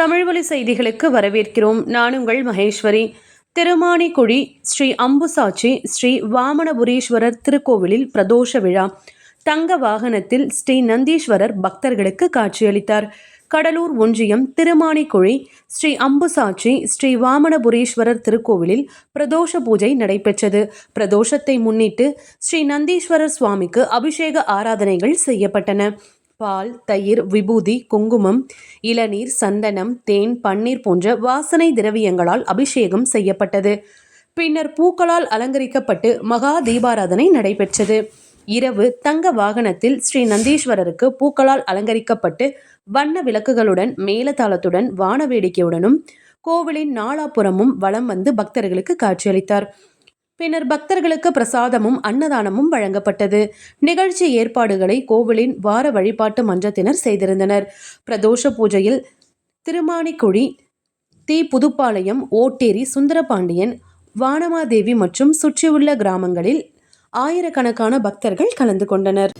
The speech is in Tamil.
தமிழ்வழி செய்திகளுக்கு வரவேற்கிறோம். நான் உங்கள் மகேஸ்வரி. திருமானிக்குழி ஸ்ரீ அம்புசாட்சி ஸ்ரீ வாமனபுரீஸ்வரர் திருக்கோவிலில் பிரதோஷ விழா. தங்க வாகனத்தில் ஸ்ரீ நந்தீஸ்வரர் பக்தர்களுக்கு காட்சியளித்தார். கடலூர் ஒன்றியம் திருமானிக்குழி ஸ்ரீ அம்புசாட்சி ஸ்ரீ வாமனபுரீஸ்வரர் திருக்கோவிலில் பிரதோஷ பூஜை நடைபெற்றது. பிரதோஷத்தை முன்னிட்டு ஸ்ரீ நந்தீஸ்வரர் சுவாமிக்கு அபிஷேக ஆராதனைகள் செய்யப்பட்டன. பால் தயிர் விபூதி குங்குமம் இளநீர் சந்தனம் தேன் பன்னீர் போன்ற வாசனை திரவியங்களால் அபிஷேகம் செய்யப்பட்டது. பின்னர் பூக்களால் அலங்கரிக்கப்பட்டு மகா தீபாராதனை நடைபெற்றது. இரவு தங்க வாகனத்தில் ஸ்ரீ நந்தீஸ்வரருக்கு பூக்களால் அலங்கரிக்கப்பட்டு வண்ண விளக்குகளுடன் மேலதாளத்துடன் வான வேடிக்கையுடனும் கோவிலின் நாலாபுறமும் வலம் வந்து பக்தர்களுக்கு காட்சியளித்தார். பின்னர் பக்தர்களுக்கு பிரசாதமும் அன்னதானமும் வழங்கப்பட்டது. நிகழ்ச்சி ஏற்பாடுகளை கோவிலின் வார வழிபாட்டு மன்றத்தினர் செய்திருந்தனர். பிரதோஷ பூஜையில் திருமானிக்குழி தி புதுப்பாளையம் ஓட்டேரி சுந்தரபாண்டியன் வானமாதேவி மற்றும் சுற்றியுள்ள கிராமங்களில் ஆயிரக்கணக்கான பக்தர்கள் கலந்து கொண்டனர்.